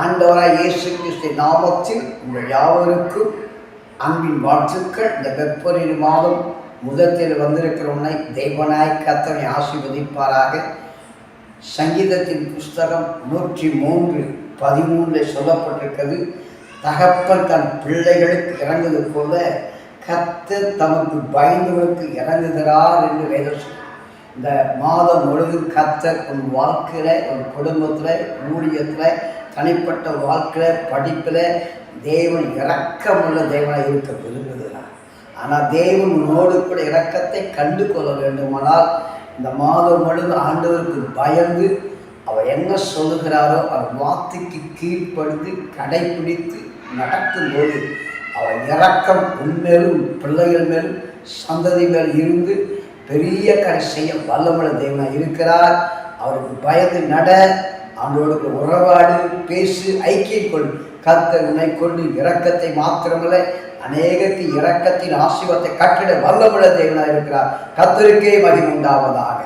ஆண்டவராய் இயேசு கிறிஸ்து நாமத்தில் உங்கள் யாவருக்கும் அன்பின் வாழ்த்துக்கள். இந்த வெப்பரிரு மாதம் முதத்தில் வந்திருக்கிறவனை தெய்வனாய் கத்தனை ஆசிர்வதிப்பாராக. சங்கீதத்தின் புஸ்தகம் நூற்றி மூன்று பதிமூன்றில் சொல்லப்பட்டிருக்கிறது தகப்பன் தன் பிள்ளைகளுக்கு இறங்குவது போல கத்து தமக்கு பயந்தவர்களுக்கு இறங்குகிறார் என்று வேதம் இந்த மாதம் முழுவதும் கத்தர் உன் வாழ்க்கையில் உன் குடும்பத்தில் ஊழியத்தில் தனிப்பட்ட வாழ்க்கையில் படிப்பில் தேவன் இறக்கமுள்ள தேவனாக இருக்க விரும்புகிறார். ஆனால் தேவன் உன்னோடு கூட இறக்கத்தை கண்டு கொள்ள வேண்டுமானால் இந்த மாதம் முழுவதும் ஆண்டவருக்கு பயந்து அவர் என்ன சொல்லுகிறாரோ அவர் வார்த்தைக்கு கீழ்ப்படுத்தி கடைபிடித்து நடக்கும்போது அவர் இறக்கம் உன் மேலும் பிள்ளைகள் மேலும் சந்ததி மேல் இருந்து பெரிய கரை செய்ய வல்லமுள்ள தேவனாக இருக்கிறார். அவருக்கு பயந்து நட அவங்களோடு உறவாடு பேசு ஐக்கியம் கொள். கத்த உன்னை கொண்டு இரக்கத்தை மாத்திரமல்ல அநேகத்து இரக்கத்தின் ஆசீர்வாதத்தை கட்டிட வல்லமுள்ள தேவனாக இருக்கிறார். கத்தருக்கே மகிமை உண்டாவதாக.